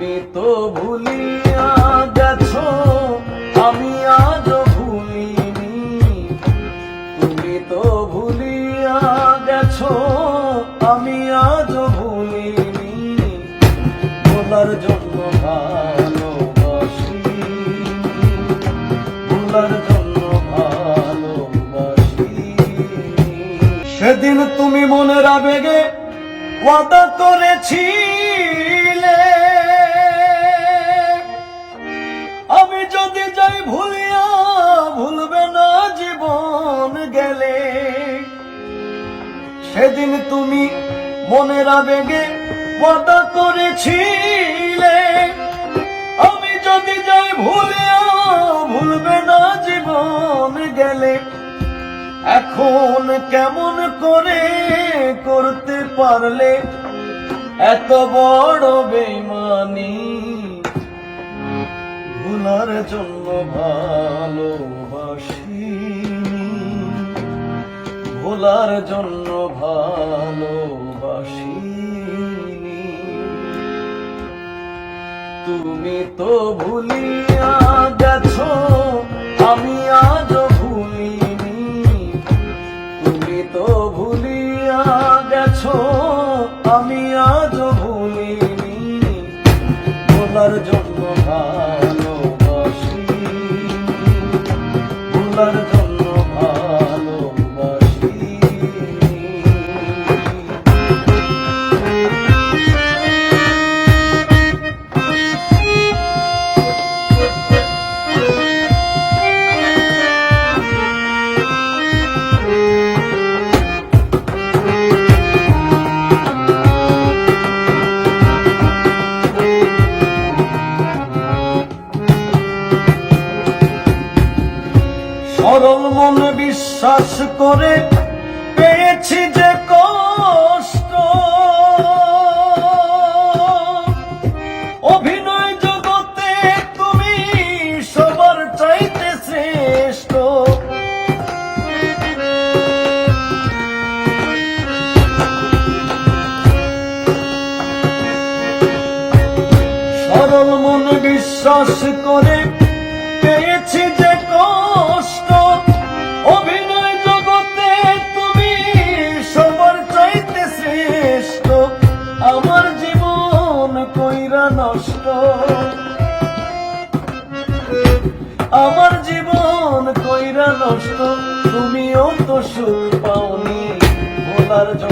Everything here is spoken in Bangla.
তুমি তো ভুলিয়া গেছো, আমি আজ ভুলিনি। তুমি তো ভুলিয়া গেছো, আমি আজ ভুলিনি। ভোলার জন্য ভালোবাসি। ভোলার জন্য ভালোবাসি। সেদিন তুমি মনের আবেগে ওয়াদা করেছিলে সেদিন তুমি মনের আবেগে ওয়াদা করেছিলে। আমি যদি যাই ভুলে ভুলবে না জীবন গেলে। এখন কেমন করে করতে পারলে? এত বড় বেমানি ভুলার জন্য ভালোবাসি। ভোলার জন্য ভালোবাসি তুমি তো ভুলিয়া গেছো, আমি আজ ভুলিনি। তুমি তো ভুলিয়া গেছো, আমি আজ ভুলিনি। ভোলার জন্য সরল মনে বিশ্বাস করে পেয়েছি যে কষ্ট। অভিনয় জগতে তুমি সবার চাইতে শ্রেষ্ঠ। সরল মনে বিশ্বাস করে পেয়েছি আমার জীবন কইরা নষ্ট তুমিও তো সুখ পাওনি ভোলার জন্য